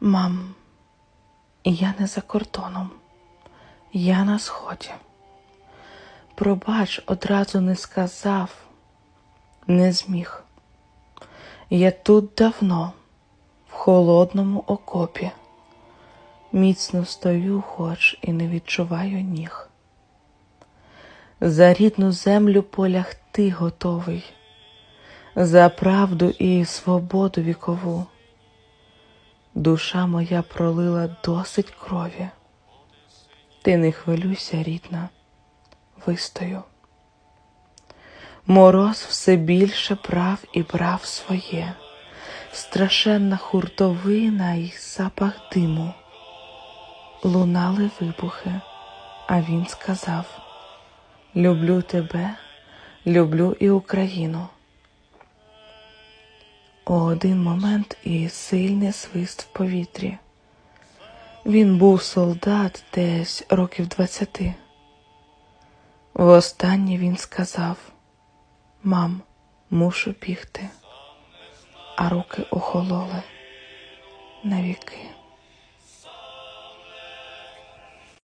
Мам, я не за кордоном, я на сході. Пробач, одразу не сказав, не зміг. Я тут давно, в холодному окопі, міцно стою, хоч і не відчуваю ніг. За рідну землю полягти готовий, за правду і свободу вікову. Душа моя пролила досить крові. Ти не хвилюйся, рідна, вистою. Мороз все більше брав і брав своє, страшенна хуртовина й запах диму. Лунали вибухи, а він сказав: Люблю тебе, люблю і Україну. У один момент і сильний свист в повітрі. Він був солдат десь років двадцяти. Востаннє він сказав: Мам, мушу бігти, а руки охололи навіки.